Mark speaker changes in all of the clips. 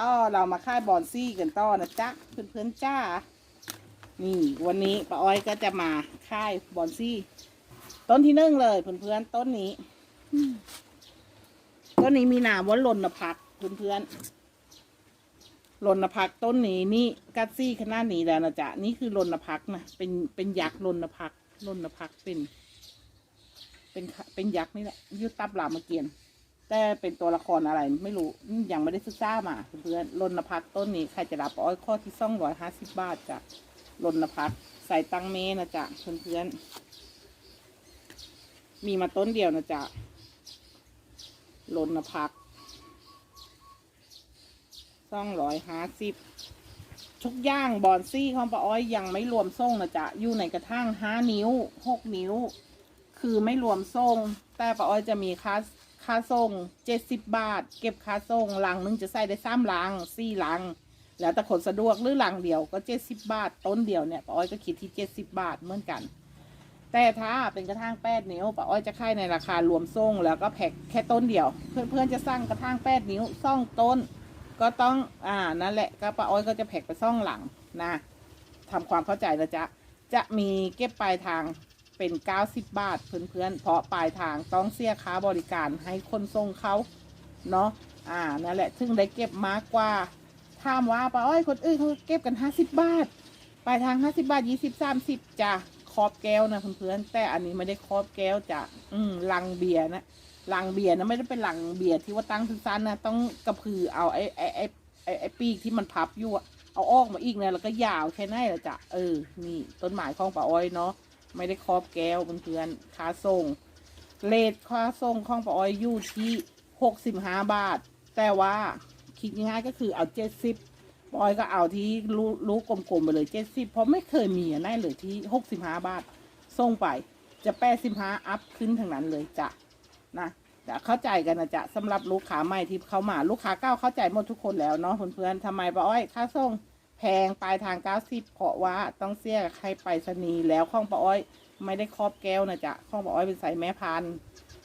Speaker 1: ต่อเรามาค่ายบอนซี่กันต่อนะจ๊ะเพื่อนๆจ้า นี่วันนี้ป้าอ้อยก็จะมาค่ายบอนซี่ ต้นที่หนึ่งเลยเพื่อนๆต้นนี้ต้นนี้มีนามว่าลนพักเพื่อนๆลนพักต้นนี้นี่กัดซี่ขนาดนี้แล้วนะจ๊ะนี่คือลนพักนะเป็นเป็นยักษ์ลนพักลนพักเป็น เป็นเป็นยักษ์นี่แหละอยุตับรามเกียรติ์ แต่เป็นตัวละครอะไรไม่รู้ยังไม่ได้ศึกษามาเพื่อนรณพักต้นนี้ใครจะรับอ้อยข้อที่สองร้อยห้าสิบบาทจากรณพักใส่ตังเมนะจ๊ะเพื่อนๆมีมาต้นเดียวนะจ๊ะรณพักสองร้อยห้าสิบทุกย่างบอนซี่ของป้าอ้อยยังไม่รวมส่งนะจ๊ะอยู่ในกระทั่งห้านิ้วหกนิ้ว คือไม่รวมส่งแต่ป้าอ้อยจะมีค่า ค่าส่งเจ็ดสิบบาท เก็บค่าส่งหลังหนึงจะใส่ได้สามหลังสี่หลัง แล้วแต่คนสะดวกหรือหลังเดียวก็เจ็ดสิบบาท ต้นเดียวเนี่ยป้าอ้อยก็คิดที่เจ็ดสิบบาทเหมือนกัน แต่ถ้าเป็นกระถางแปดนิ้วป้าอ้อยจะขายในราคารวมส่งแล้วก็แพ็คแค่ต้นเดียว เพื่อนๆจะสั่งกระถางแปดนิ้วซ่องต้น ก็ต้องอ่านั่นแหละก็ป้าอ้อยก็จะแพ็คไปซ่องหลังนะทำความเข้าใจนะจ๊ะจะมีเก็บปลายทาง เป็น 90 บาท เพื่อนๆ เพราะปลายทางต้องเสียค่าบริการให้คนส่งเขาเนาะอ่านั่นแหละ ซึ่งได้เก็บมากกว่าถามว่าป้าอ้อยคนอื่นเขาเก็บกัน 50 บาท ปลายทาง 50 บาท 20 30จ้ะครอบแก้วนะเพื่อนๆแต่อันนี้ไม่ได้ครอบแก้วจ้ะอืมลังเบียร์นะลังเบียร์นะไม่ได้เป็นลังเบียร์ที่ว่าตั้งสั้นๆนะต้องกระพือเอาไอ้ไอ้ไอ้ไอ้ไอ้ปีกที่มันพับอยู่อะเอาออกมาอีกนะแล้วก็ยาวแค่ไหนละจ้ะเออนี่ต้นหมายของป้าอ้อยเนาะ ไม่ได้ครอบแก้วเพื่อนๆค่าส่งเลทค่าส่งของปาออยอยู่ที่หกสิบห้าบาท แต่ว่าคิดง่ายๆก็คือเอาเจ็ดสิบปออยก็เอาที่รู้รู้กลมๆไปเลยเจ็ดสิบเพราะไม่เคยมีอันไหนเลยที่หกสิบห้าบาทส่งไป จะแปดสิบห้าอัพขึ้นทางนั้นเลยจ้ะนะแต่เข้าใจกันนะจ๊ะสำหรับลูกค้าใหม่ที่เข้ามาลูกค้าเก้าเข้าใจหมดทุกคนแล้วเนาะเพื่อนๆทำไมปาอ้อยค่าส่ง แพงปลายทาง90เพราะว่าต้องเสียใครไปสนีแล้วข้องปะอ้อยไม่ได้ครอบแก้วนะจ๊ะข้องปะอ้อยเป็นสายแม่พันธุ์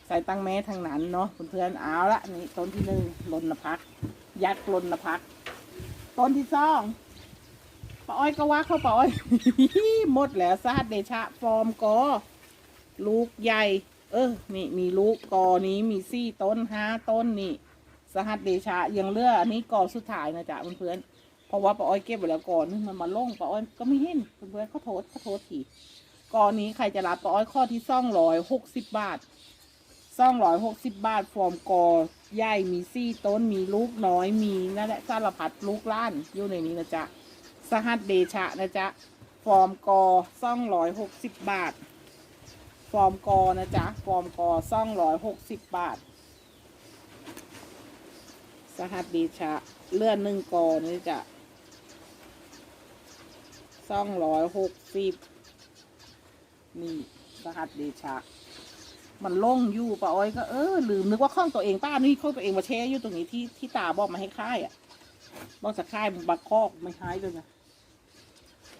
Speaker 1: สายตั้งแม่ทางนั้นเนาะเพื่อนๆเอาละนี่ต้นที่หนึ่งลนพัก ยัดลนพัก ต้นที่สองปะอ้อยก็ว่าเข้าปะอ้อยหมดแล้วซาดเดชะฟอร์มกอลูกใหญ่ เออ นี่มีลูกกอนี้มีสี่ต้นห้าต้นนี่ สหัสเดชะยังเลืออันนี้กอสุดท้ายนะจ๊ะเพื่อนๆ เพราะว่าป้าอ้อยเก็บไว้แล้วก่อนนึงมันมาล่งป้าอ้อยก็ไม่เห็นเพื่อนๆเขาโทษเขาโทษทีก่อนนี้ใครจะรับป้าอ้อยข้อที่ซ่องร้อยหกสิบบาทซ่องร้อยหกสิบบาท ฟอร์มกอใหญ่มีซี่ต้นมีลูกน้อยมีนั่นแหละสารพัดลูกล้านอยู่ในนี้นะจ๊ะสหัสเดชะนะจ๊ะฟอร์มกอซ่องร้อยหกสิบบาท ฟอร์มกอนะจ๊ะฟอร์มกอซ่องร้อยหกสิบบาท สหัสเดชะเลื่อนหนึ่งกอนี่จะ สองร้อยหกสิบนี่สหัสเดชะ มันล่งอยู่ป้าอ้อยก็เออลืมนึกว่าข้องตัวเองป้านี่ข้องตัวเองมาแช่อยู่ตรงนี้ที่ที่ตาบอกมาให้ค่ายอะบอกจะค่ายบักคอกไม่หายเลยนะ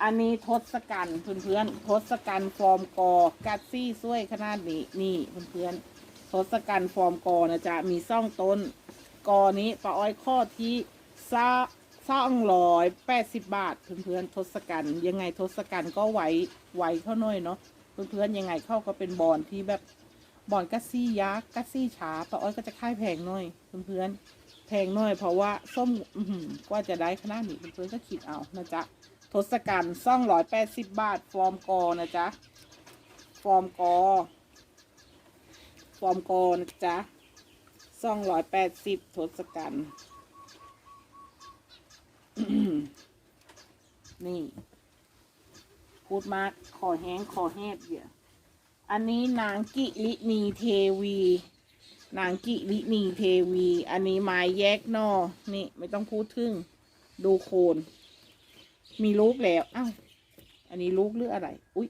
Speaker 1: อันนี้ทศกัณฐ์เพื่อนๆทศกัณฐ์ฟอร์มกอกัดซี่ซ้วยขนาดนี้นี่เพื่อนๆทศกัณฐ์ฟอร์มกอนะจ๊ะมีซ่องต้นกอนี้ป้าอ้อยข้อที่ซ่า ซองร้อยแปดสิบบาทเพื่อนๆทศกัณฐ์ยังไงทศกัณฐ์ก็ไหวไหวเข้าหน่อยเนาะเพื่อนๆยังไงเข้าก็เป็นบอลที่แบบบอลกัสซี่ยักษ์กัสซี่ช้าป้าอ้อยก็จะค่ายแพงหน่อยเพื่อนๆแพงหน่อยเพราะว่าส้มอืกว่าจะได้ขนาดนี้เพื่อนๆก็คิดเอานะจ๊ะทศกัณฐ์ซองร้อยแปดสิบบาท ฟอร์มกอนะจ๊ะฟอร์มกอฟอร์มกอนะจ๊ะสองร้อยแปดสิบทศกัณฐ์ นี่พูดมากขอแห้งขอแห้เดี๋ยวอันนี้นางกิลินีเทวี นางกิลินีเทวี อันนี้ไม้แยกนอนี่ ไม่ต้องพูดถึง ดูโคน มีลูกแล้วอ้าวอันนี้ลูกหรืออะไร อุ๊ย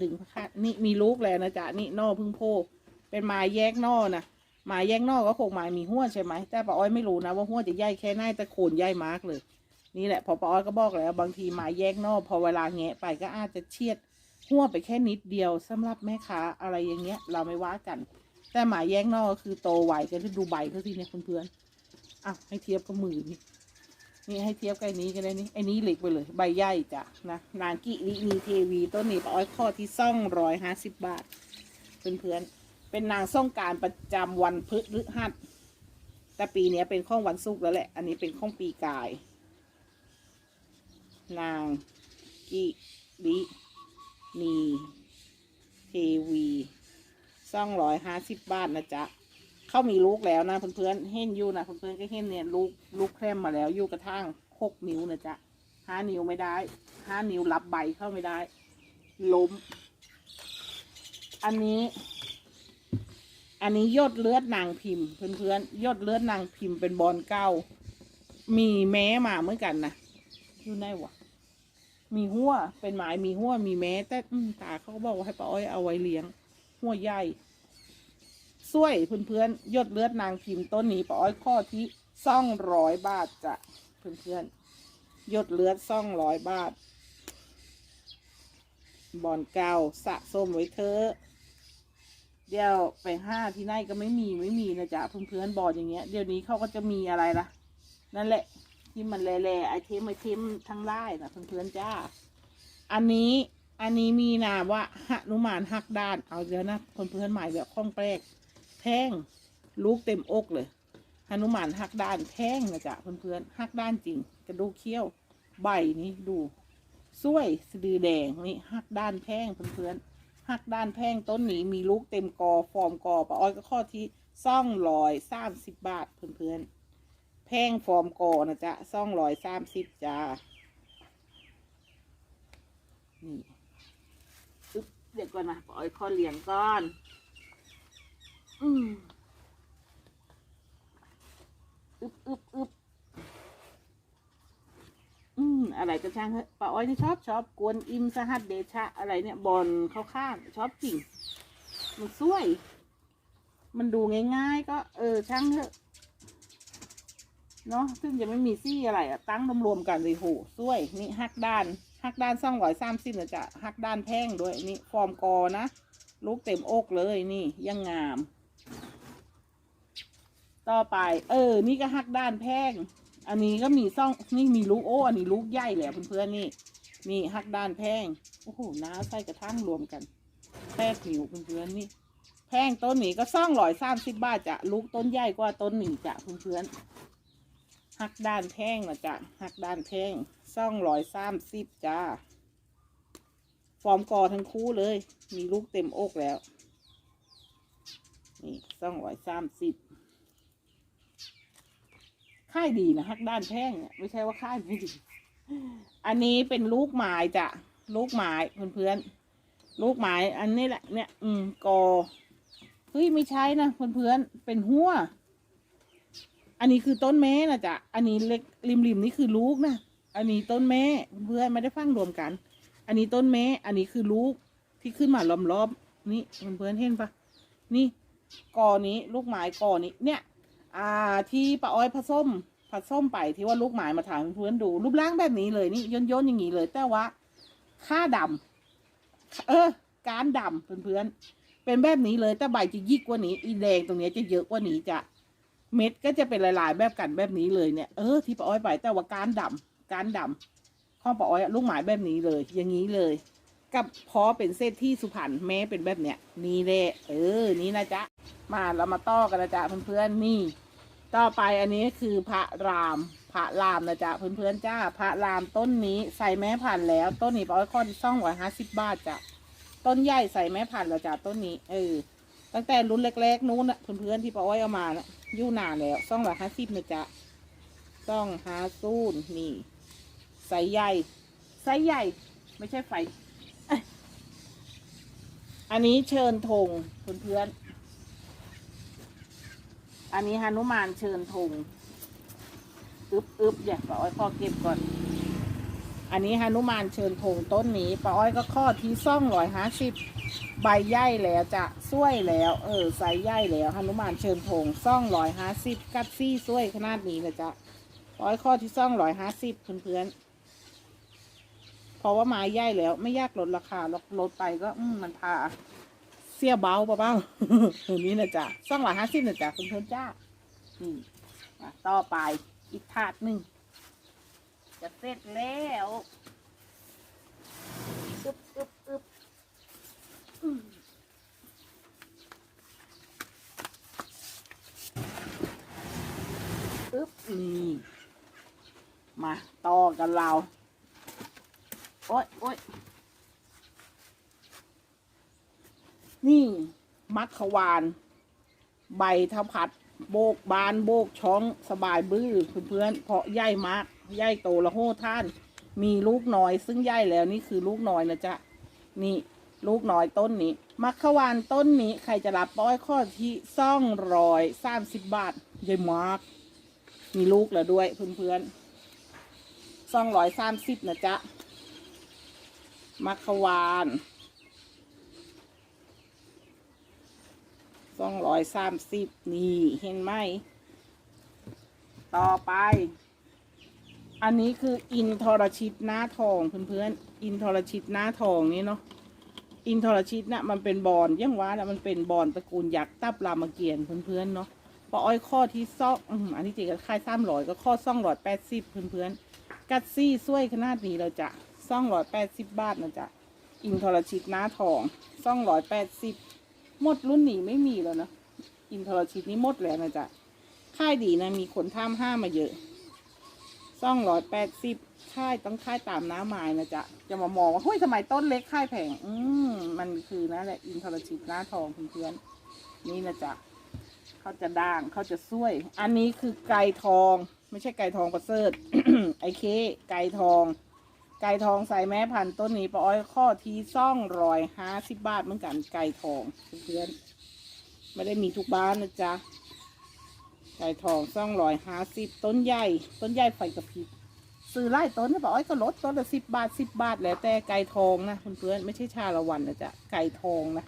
Speaker 1: ดึงพระคาดนี่มีลูกแล้วนะจ๊ะนี่นอพึ่งโพเป็นไม้แยกนอนะหมายแยกนอก็คงหมายมีหัวใช่ไหมแต่ป้าอ้อยไม่รู้นะว่าหัวจะใหญ่แค่ไหนแต่โคนใหญ่มากเลย นี่แหละพอปอ้อยก็บอกแล้วบางทีหมาแยกนอกพอเวลาแงะไปก็อาจจะเชียดหัวไปแค่นิดเดียวสำหรับแม่ค้าอะไรอย่างเงี้ย เราไม่ว่ากัน แต่หมายแยกนอกก็คือโตไวก็คือดูใบเขาสิเนี่ยเพื่อนๆอะให้เทียบกับมือนี่นี่ให้เทียบกับไอ้นี้กันเลยนี่ไอ้นี้เล็กไปเลยใบใหญ่จ้ะนะนางกิรินีเทวีต้นนี้ปอ้อยข้อที่ซ่องร้อยห้าสิบบาทเพื่อนๆเป็นนางส่งการประจำวันพฤหัสแต่ปีเนี้ยเป็นข้องวันศุกร์แล้วแหละ อันนี้เป็นข้องปีกาย นาง กิรินีเทวีซ่องร้อยห้าสิบบาทนะจ๊ะเขามีลูกแล้วนะเพื่อนๆเห็นอยู่นะเพื่อนๆก็เห็นเนี่ยลูกลูกแครมมาแล้วอยู่กระทั่งหกนิ้วนะจ๊ะห้านิ้วไม่ได้ห้านิ้วรับใบเข้าไม่ได้ ล้ม อันนี้ อันนี้ยอดเลือดนางพิมพ์ เพื่อนๆยอดเลือดนางพิมพ์เป็นบอลเก้า มีแม้มาเหมือนกันนะอยู่ไหนวะ มีหัวเป็นหมายมีหัวมีแม้ แต่ตาเขาก็บอกว่าให้ป้าอ้อยเอาไว้เลี้ยง หัวใหญ่สวยเพื่อนๆยอดเลือดนางพิมพ์ต้นนี้ป้าอ้อยข้อที่ซ่องร้อยบาทจ้ะเพื่อนๆยอดเลือดซ่องร้อยบาท บอลเก่าสะสมไว้เถอะเดี๋ยวไปห้าที่ไหนก็ไม่มีไม่มีนะจ๊ะเพื่อนๆบอลอย่างเงี้ยเดี๋ยวนี้เขาก็จะมีอะไรล่ะ นั่นแหละ ที่มันแร่ๆไอเทมไอเทมทั้งไล่นะเพื่อนๆจ้า อันนี้อันนี้มีนามว่าหนุมานหักด้าน เอาเดี๋ยวนะเพื่อนๆหมายแบบคล่องแปลกแท่งลูกเต็มอกเลยหนุมานหักด้านแท่งนะจ๊ะเพื่อนๆหักด้านจริง กระดูกเขี้ยวใบนี้ดูสวยสะดือแดงนี่หักด้านแพงเพื่อนๆหักด้านแพงต้นนี้มีลูกเต็มกอฟอร์มกอปะอ้อยก็ข้อที่ซ่องลอยสามสิบบาทเพื่อนๆ แพงฟอร์มกอนะจ๊ะซ่องลอยสามสิบจ้า นี่อึ๊บเดี๋ยวก่อนนะปะอ้อยข้อเหลียงก่อน อืมอึ๊บอึ๊บอึ๊บอืมอะไรก็ช่างเถอะป้าอ้อยนี่ชอบชอบกวนอิมสหัสเดชะ อะไรเนี่ยบอลเข้าข้างชอบจริง มันสวย มันดูง่ายๆ ก็ เออช่างเถอะ เนาะซึ่งจะไม่มีซี่อะไรอะตั้งรวมๆกันเลยโหสวยนี่หักด้านหักด้านซ่องร้อยสามสิบนะจ๊ะหักด้านแท่งด้วยนี่ฟอร์มกอนะ ลูกเต็มอกเลยนี่ยังงาม ต่อไป เออ นี่ก็หักด้านแพงอันนี้ก็มีซ่องนี่มีลูกโอ้อันนี้ลูกใหญ่แหละเพื่อนๆนี่นี่หักด้านแพงโอ้โหน้าใส่กระทั่งรวมกันแพงผิวเพื่อนๆนี่แพงต้นนี้ก็ซ่องร้อยสามสิบบาทจ้ะลูกต้นใหญ่กว่าต้นหนึ่งจ้ะเพื่อนๆ หักด้านแพงนะจ้ะหักด้านแพงซ่องร้อยสามสิบจ้า ฟอร์มกอทั้งคู่เลย มีลูกเต็มอกแล้ว นี่ซ่องร้อยสามสิบค่ายดีนะฮักด้านแท่งเนี่ยไม่ใช่ว่าค่ายไม่ดี อันนี้เป็นลูกไม้จ้ะ ลูกไม้เพื่อนๆ ลูกไม้อันนี้แหละเนี่ย อืมกอเฮ้ยไม่ใช่นะเพื่อนๆ เป็นหัว อันนี้คือต้นแม่นะจ๊ะ อันนี้เล็กริมริมนี่คือลูกนะ อันนี้ต้นแม่เพื่อนไม่ได้ฟังรวมกัน อันนี้ต้นแม่ อันนี้คือลูกที่ขึ้นมาล้อมๆนี่เพื่อนเห็นปะนี่กอนี้ลูกไม้กอนี้เนี่ย อ่าที่ป้าอ้อยผสมผสมไปที่ว่าลูกหมายมาถามเพื่อนดูรูปร่างแบบนี้เลยนี่ย่นๆอย่างนี้เลย แต่ว่าค่าดำเออ การดำเพื่อนๆเป็นแบบนี้เลยแต่ใบจะยิกกว่านี้ อีแดงตรงนี้จะเยอะกว่านี้จะ เม็ดก็จะเป็นลายๆแบบกันแบบนี้เลยเนี่ย เออที่ป้าอ้อยไปแต่ว่าการดำการดำข้อป้าอ้อยลูกหมายแบบนี้เลย อย่างนี้เลย กับพอเป็นเส้นที่สุพรรณแม้เป็นแบบเนี้ยนี่แหละเออ นี่นะจ๊ะมาเรามาต่อกันนะจ๊ะเพื่อนๆนี่ ต่อไปอันนี้คือพระราม พระรามนะจ๊ะเพื่อนๆจ้า พระรามต้นนี้ใส่แม่พันแล้ว ต้นนี้ป้าอ้อยข้อที่ซ่องร้อยห้าสิบบาทจ้ะต้นใหญ่ใส่แม่พันแล้วจ้ะต้นนี้ เออตั้งแต่รุ่นเล็กๆนู้นนะเพื่อนๆที่ป้าอ้อยเอามานะ ยู่นานแล้วซ่องร้อยห้าสิบนะจ๊ะซ่องหาซูนนี่ไซส์ใหญ่ไซส์ใหญ่ ไม่ใช่ไฟ อันนี้เชิญธงเพื่อนๆอันนี้ฮานุมานเชิญธงอึบอึบเดี๋ยวป้าอ้อยข้อเก็บก่อน อันนี้ฮานุมานเชิญธงต้นนี้ป้าอ้อยก็ข้อที่ซ่องร้อยห้าสิบใบใหญ่แล้วจะส้วยแล้ว เออใส่ใหญ่แล้วฮานุมานเชิญธงซ่องร้อยห้าสิบกัดซี่ส้วยขนาดนี้นะจ๊ะป้าอ้อยข้อที่ซ่องร้อยห้าสิบเพื่อนๆเพราะว่าไม้ใหญ่แล้วไม่ยากลดราคาลดลดไปก็อืมมันพาเสียเบาเปล่าๆตัวนี้นะจ๊ะซ่องร้อยห้าสิบนะจ๊ะเพื่อนๆจ้านี่มาต่อไปอีกถาดหนึ่ง จะเสร็จแล้วอึบอึบอึบอึบนี่มาต่อกันเรา โอ๊ยโอ๊ยนี่ มัคควาน ใบทพัด โบกบานโบกช้องสบายบื้อเพื่อนๆเพราะใหญ่มาก ใหญ่โตละโหท่าน มีลูกน้อย ซึ่งใหญ่แล้วนี่คือลูกน้อยนะจ๊ะนี่ลูกน้อยต้นนี้ มัคควานต้นนี้ใครจะรับป้อยข้อที่ซ่องรอยสามสิบบาทใหญ่มาก มีลูกแล้วด้วยเพื่อนๆซ่องร้อยสามสิบนะจ๊ะมัคควานสองร้อยสามสิบนี่เห็นไหม ต่อไป อันนี้คืออินทรชิตหน้าทองเพื่อนๆ อินทรชิตหน้าทองนี่เนาะ อินทรชิตนะ่ะมันเป็นบอนยังว่าแล้วมันเป็นบอนตระกูลยักษ์ตับรามเกียรติเพื่อนๆเนาะปออ้อยข้อที่ซ่องอันนี้จริงก็ค่ายซ้ำร้อยก็ข้อซ่องร้อยแปดสิบเพื่อนๆ กัดซี่ช่วยขนาดนี้เราจะซ่องร้อยแปดสิบบาทนะจ๊ะ อินทรชิตหน้าทองซ่องร้อยแปดสิบหมดรุ่นหนีไม่มีแล้วนะ อินทรชิตนี้หมดแล้วนะจ๊ะ ค่ายดีนะมีคนท่ามห้ามาเยอะ ซ่องร้อยแปดสิบค่ายต้องค่ายตามน้าไม้นะจ๊ะจะมามองว่าเฮ้ยทำไมต้นเล็กค่ายแพงอืมมันคือนั่นแหละอินทรชิตหน้าทองเพื่อนๆนี่นะจ๊ะเขาจะด่างเขาจะช่วยอันนี้คือไก่ทอง ไม่ใช่ไก่ทองประเสริฐไอเค ไก่ทอง ไก่ทองใส่แม่พันต้นนี้ปออ้อยข้อทีซ่องรอยห้าสิบบาทเหมือนกันไก่ทองเพื่อนๆไม่ได้มีทุกบ้านนะจ๊ะ ไก่ทองซ่องรอยห้าสิบต้นใหญ่ต้นใหญ่ไฟกระพริบซื้อไล่ต้นนะปออ้อยก็ลดต้นละสิบบาทสิบบาทแล้วแต่ไก่ทองนะเพื่อนๆไม่ใช่ชาละวันนะจ๊ะไก่ทองนะ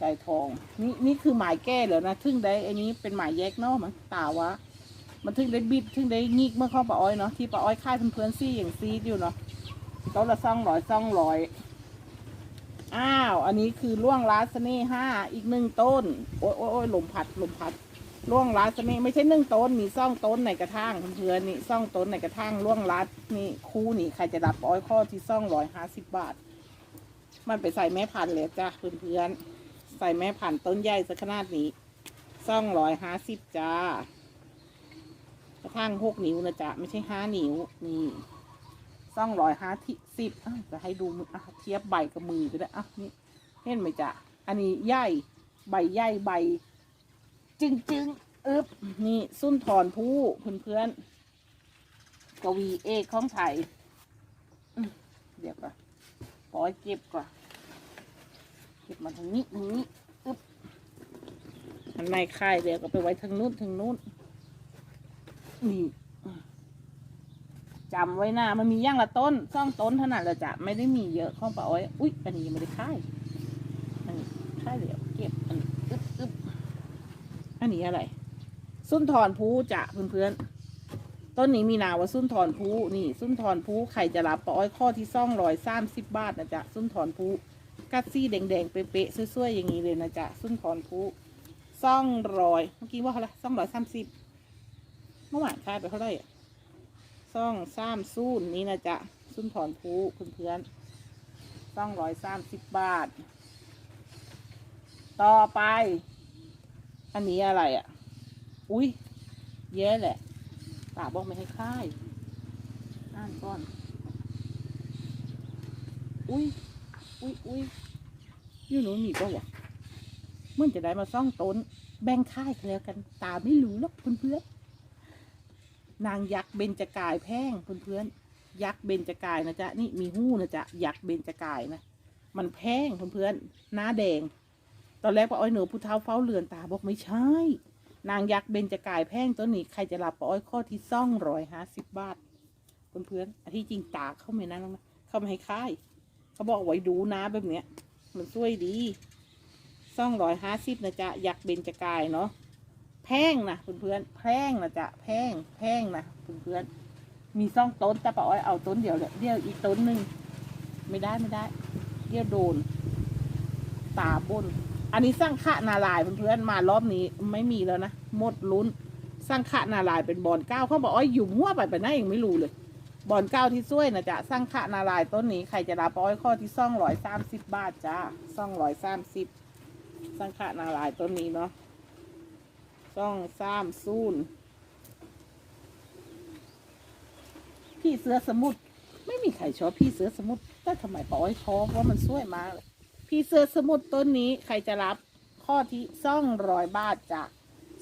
Speaker 1: ไก่ทอง นี่นี่คือหมายแก้เหรอนะทึ่งได้อันนี้เป็นหมายแยกเนาะมันตาวะมันถึงได้บิดถึงได้งีกเมื่อเข้าปะอ้อยเนาะที่ปะอ้อยค่ายเพื่อนๆซี่อย่างซีดอยู่เนาะต้นละซ่องร้อยซ่องร้อยอ้าว อันนี้คือล่วงลาสเน่ห้าอีกหนึ่งต้น โอ้ยโอ้ยโอ้ยลมพัดลมพัด ล่วงลาสเน่ไม่ใช่หนึ่งต้นมีซ่องต้นในกระถางเพื่อนนี่ซ่องต้นในกระถางล่วงลาสนี่คู่นี่ใครจะรับปะอ้อยข้อที่ซ่องร้อยห้าสิบบาท มันไปใส่แม่พันธุ์เลยจ้ะเพื่อนๆใส่แม่พันธุ์ต้นใหญ่สักขนาดนี้ซ่องร้อยห้าสิบจ้ากระทั่งหกนิ้วนะจ๊ะไม่ใช่ห้านิ้วนี่ซ่องร้อยห้าที่สิบจะให้ดูมือเทียบใบกับมือก็ได้อะนี่เห็นไหมจ๊ะอันนี้ใหญ่ใบใหญ่ใบ จึงจึงอึบนี่สุนทรผู้เพื่อนเพื่อนกวีเอกของไทยเดี๋ยวก่อนปล่อยเก็บก่อนเก็บมาทางนี้ทางนี้อึบอันในค่ายเดี๋ยวก็ไปไว้ทางนู้นทางนู้นนี่จำไว้นะมันมีย่างละต้นซ่องต้นเท่านั้นแหละจ้ะไม่ได้มีเยอะข้องปลาอ้อย อุ๊ย อันนี้ยังไม่ได้ค่ายอันนี้ค่ายเดี๋ยวเก็บอันนี้อึ๊บอึ๊บอั นี้อะไร สุนทรภูจะเพื่อนๆ ต้นนี้มีนาว่าสุนทรภูนี่ สุนทรภูใครจะรับปอ้อยข้อที่ซ่องร้อยสามสิบบาทนะจ๊ะ สุนทรภูกัดซี่แดงๆ เป๊ะๆสวยๆอย่างนี้เลยนะจ๊ะ สุนทรภูซ่องร้อยเมื่อกี้ว่าอะไรซ่องร้อยสามสิบเมื่อวานขายไปเท่าไหร่ซ่องซ้ำซูนนี่นะจ๊ะซุนถอนภูเพื่อนๆซ่องร้อยสามสิบบาท ต่อไป อันนี้อะไรอะ อุ้ยเยอะแหละตาบอกไม่ให้ค่ายอ่านก่อน อุ้ย อุ้ยอุ้ยอยู่หนูมีปะวะเมื่อจะได้มาซ่องต้น แบ่งค่ายกันแล้วกัน ตาไม่รู้หรอกเพื่อนๆนนางยักษ์เบญจกายแพงเพื่อนๆยักษ์เบญจกายนะจ๊ะ นี่มีหู้นะจ๊ะ ยักษ์เบญจกายนะ มันแพงเพื่อนๆหน้าแดง ตอนแรกป้าอ้อยหนูผู้เท้าเฝ้าเรือนตาบอกไม่ใช่ นางยักษ์เบญจกายแพ่งตัวนี้ใครจะรับป้าอ้อยข้อที่ซ่องร้อยห้าสิบบาทเพื่อนๆอันที่จริงตาเข้าไม่นั่นนะเข้ามาให้ค่ายเขาบอกไว้ดูนะแบบเนี้ย มันช่วยดีซ่องร้อยห้าสิบนะจ๊ะยักษ์เบญจกายเนาะแพงนะเพื่อนๆแพงนะจ๊ะแพงแพงนะเพื่อนๆมีซ่องต้นแต่ป้าอ้อยเอาต้นเดียวเลยเดียวอีกต้นหนึ่งไม่ได้ไม่ได้เดียวโดนตาบน อันนี้สร้างขะนาลายเพื่อนๆมารอบนี้ไม่มีแล้วนะหมดลุ้นสร้างขะนาลายเป็นบอลเก้าเขาบอกอ้อยอยู่หัวไปไปไหนยังไม่รู้เลย บอนเก้าที่ช่วยนะจ๊ะสร้างขะนารายต้นนี้ใครจะรับป้อยข้อที่ซ่องร้อยสามสิบบาทจ้าซ่องร้อยสามสิบสร้างขะนารายต้นนี้เนาะซ่องสามซูนพี่เสือสมุทรไม่มีใครชอบพี่เสือสมุทรแต่ทำไมป้อยชอบเพรามันสวยมากเลย พี่เสื้อสมุทรต้นนี้ใครจะรับข้อที่ซ่องร้อยบาทจ้ะ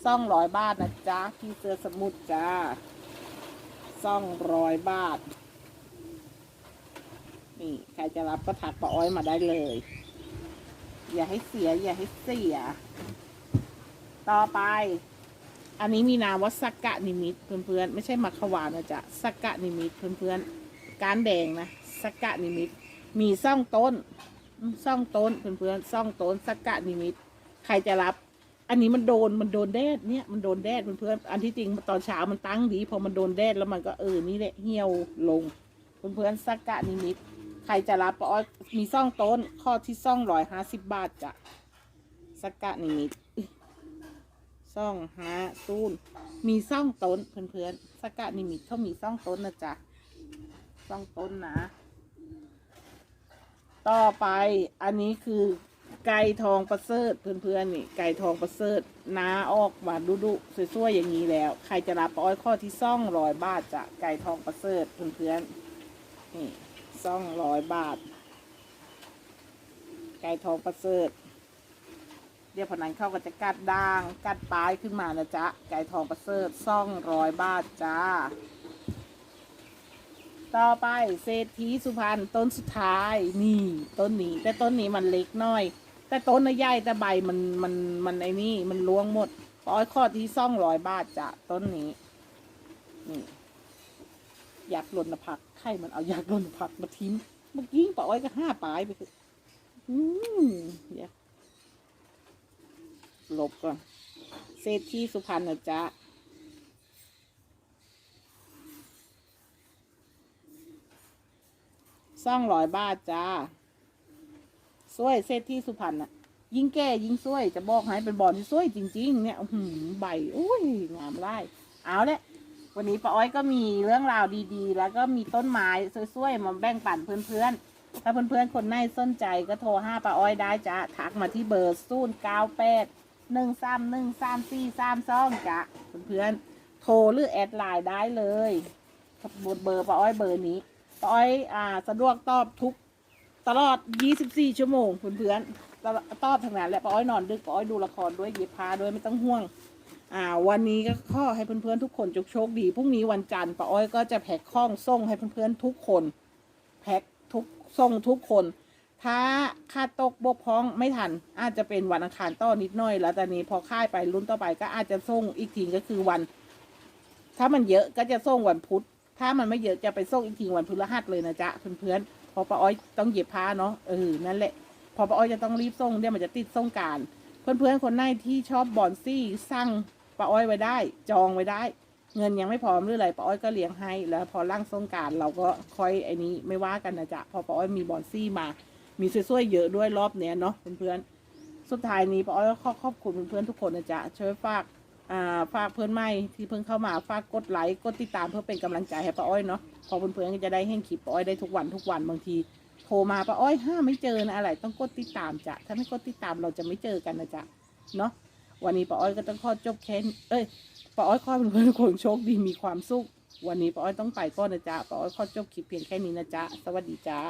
Speaker 1: ซ่องร้อยบาทนะจ๊ะพี่เสื้อสมุทรจ้าซ่องร้อยบาท นี่ใครจะรับก็ถักปะอ้อยมาได้เลย อย่าให้เสีย อย่าให้เสีย ต่อไป อันนี้มีนามว่าสักกะนิมิตเพื่อนๆไม่ใช่มัคควานนะจ๊ะสักกะนิมิตเพื่อนๆการแดงนะสักกะนิมิตมีซ่องต้น ซ่องต้นเพื่อนๆซ่องต้นสักกะนิมิต ใครจะรับ อันนี้มันโดนมันโดนแดดเนี่ยมันโดนแดดเพื่อนๆอันที่จริงตอนเช้ามันตั้งดีพอมันโดนแดดแล้วมันก็เออนี่แหละเหี่ยวลงเพื่อนๆสักกะนิมิต ใครจะรับปอยมีซ่องต้นข้อที่ซ่องร้อยห้าสิบบาทจ้ะสักกะนิมิตซ่องห้าซูนมีซ่องต้นเพื่อนๆสักกะนิมิตเขามีซ่องต้นนะจ๊ะซ่องต้นนะ ต่อไปอันนี้คือไก่ทองประเสริฐเพื่อนๆนี่ไก่ทองประเสริฐน้าออกมาดุดุสวยๆอย่างนี้แล้ว ใครจะรับป้อยข้อที่ซ่องร้อยบาทจะไก่ทองประเสริฐเพื่อนๆนี่ซ่องร้อยบาท ไก่ทองประเสริฐเดี๋ยวพนันเข้าก็จะกัดด่าง กัดปลายขึ้นมานะจ๊ะไก่ทองประเสริฐซ่องร้อยบาทจ้า ต่อไปเศรษฐีสุพรรณต้นสุดท้าย นี่ต้นนี้ แต่ต้นนี้มันเล็กน้อย แต่ต้นน่ะใหญ่แต่ใบมันมันมันไอ้นี่มันล้วงหมดป้อยข้อที่ซ่องร้อยบาทจ้ะต้นนี้นี่อยากหล่นผักใครมันเอาอยากหล่นผักมาทิ้มเมื่อกี้ป้าอ้อยก็ห้าปลายไปคืออืมเดี๋ยวหลบก่อนเศรษฐีสุพรรณนะจ๊ะ ซ่องร้อยบาทจ้าสวยเซตที่สุพรรณอะยิ่งแก่ยิ่งสวยจะบอกให้เป็นบอลที่สวยจริง ๆ เนี่ยหือใบอุ้ยงามไล่เอาละวันนี้ป้าอ้อยก็มีเรื่องราวดีๆ แล้วก็มีต้นไม้สวยๆมาแบ่งปันเพื่อนๆ ถ้าเพื่อนๆ คนไหนสนใจก็โทรห้าป้าอ้อยได้จ้ะทักมาที่เบอร์ศูนย์เก้าแปดหนึ่งสามหนึ่งสามสี่สามสองจ้ะเพื่อนๆ โทรหรือแอดไลน์ได้เลยบนเบอร์ป้าอ้อยเบอร์นี้ ป้อยอ่าสะดวกตอบทุกตลอด 24 ชั่วโมงเพื่อนๆตอบทางนั้นแหละป้าอ้อยนอนดึกป้าอ้อยดูละครด้วยเย็บผ้าด้วยไม่ต้องห่วง อ่า วันนี้ก็ขอให้เพื่อนๆทุกคนจกโชคดีพรุ่งนี้วันจันทร์ป้าอ้อยก็จะแพ็คข้องส่งให้เพื่อนๆทุกคน แพ็คทุกส่งทุกคน ถ้าค่าตกบกพร่องไม่ทัน อาจจะเป็นวันอังคารต่อนิดหน่อย แล้วตอนนี้พอค่ายไปรุ่นต่อไปก็อาจจะส่งอีกทีก็คือวัน ถ้ามันเยอะก็จะส่งวันพุธ ถ้ามันไม่เยอะจะไปส่งอีกทีวันพฤหัสเลยนะจ๊ะเพื่อนๆพอป้าอ้อยต้องเย็บผ้าเนาะเออนั่นแหละ พอป้าอ้อยจะต้องรีบส่งเดี๋ยวมันจะติดส่งการ เพื่อนๆคนไหนที่ชอบบอนซี่สั่งป้าอ้อยไว้ได้ จองไว้ได้ เงินยังไม่พร้อมหรืออะไรป้าอ้อยก็เลี้ยงให้แล้วพอร่างส่งการเราก็ค่อยไอ้นี้ไม่ว่ากันนะจ๊ะพอป้าอ้อยมีบอนซี่มา มีสวยๆเยอะด้วยรอบเนี้ยเนาะเพื่อนๆสุดท้ายนี้ป้าอ้อยก็ขอขอบคุณเพื่อนๆทุกคนนะจ๊ะช่วยฝาก ฝากเพื่อนใหม่ที่เพิ่งเข้ามาฝากกดไลค์กดติดตามเพื่อเป็นกำลังใจให้ป้าอ้อยเนาะพอเพื่อนๆก็จะได้เห็นคลิปป้าอ้อยได้ทุกวันทุกวันบางทีโทรมาป้าอ้อยห้าไม่เจอนะอะไร ต้องกดติดตามจ้ะถ้าไม่กดติดตามเราจะไม่เจอกันนะจ๊ะเนาะวันนี้ป้าอ้อยก็ต้องขอจบแค่เอ้ยป้าอ้อยขอเพื่อนๆทุกคนโชคดีมีความสุขวันนี้ป้าอ้อยต้องไปก่อนนะจ๊ะป้าอ้อยขอจบคลิปเพียงแค่นี้นะจ๊ะสวัสดีจ้า